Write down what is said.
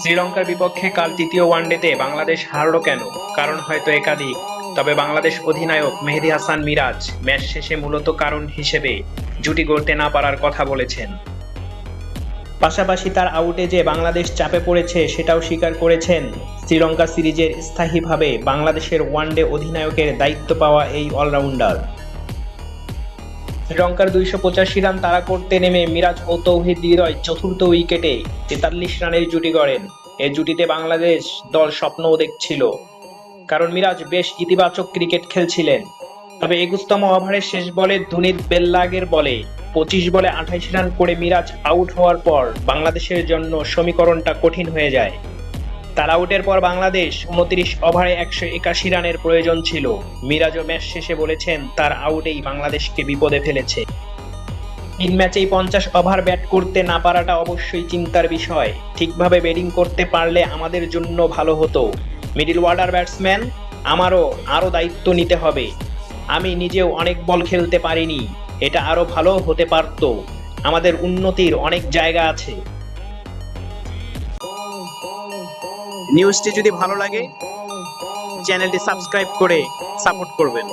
শ্রীলঙ্কার বিপক্ষে কাল তৃতীয় ওয়ানডেতে বাংলাদেশ হারলো কেন? কারণ হয়তো একাধিক। তবে বাংলাদেশ অধিনায়ক মেহেদি হাসান মিরাজ ম্যাচ শেষে মূলত কারণ হিসেবে জুটি গড়তে না পারার কথা বলেছেন। পাশাপাশি তার আউটে যে বাংলাদেশ চাপে পড়েছে সেটাও স্বীকার করেছেন শ্রীলঙ্কা সিরিজের স্থায়ীভাবে বাংলাদেশের ওয়ানডে অধিনায়কের দায়িত্ব পাওয়া এই অলরাউন্ডার। শ্রীলঙ্কার দুইশো পঁচাশি রান তারা করতে নেমে মিরাজ ও তৌহিদ হৃদয় চতুর্থ উইকেটে তেতাল্লিশ রানের জুটি গড়েন। এই জুটিতে বাংলাদেশ দল স্বপ্নও দেখছিল। কারণ মিরাজ বেশ ইতিবাচক ক্রিকেট খেলছিলেন। তবে একুশতম ওভারের শেষ বলে ধোনির বেল্লাগের বলে পঁচিশ বলে আঠাইশ রান করে মিরাজ আউট হওয়ার পর বাংলাদেশের জন্য সমীকরণটা কঠিন হয়ে যায়। তার আউটের পর বাংলাদেশ উনত্রিশ ওভারে একশো একাশি রানের প্রয়োজন ছিল। মিরাজও ম্যাচ শেষে বলেছেন, তার আউটেই বাংলাদেশকে বিপদে ফেলেছে। তিন ম্যাচেই পঞ্চাশ ওভার ব্যাট করতে না পারাটা অবশ্যই চিন্তার বিষয়। ঠিকভাবে ব্যাটিং করতে পারলে আমাদের জন্য ভালো হতো। মিডিল ওয়ার্ডার ব্যাটসম্যান, আমারও আরও দায়িত্ব নিতে হবে। আমি নিজেও অনেক বল খেলতে পারিনি, এটা আরও ভালো হতে পারত। আমাদের উন্নতির অনেক জায়গা আছে। নিউজটি যদি ভালো লাগে চ্যানেলটি সাবস্ক্রাইব করে সাপোর্ট করবেন।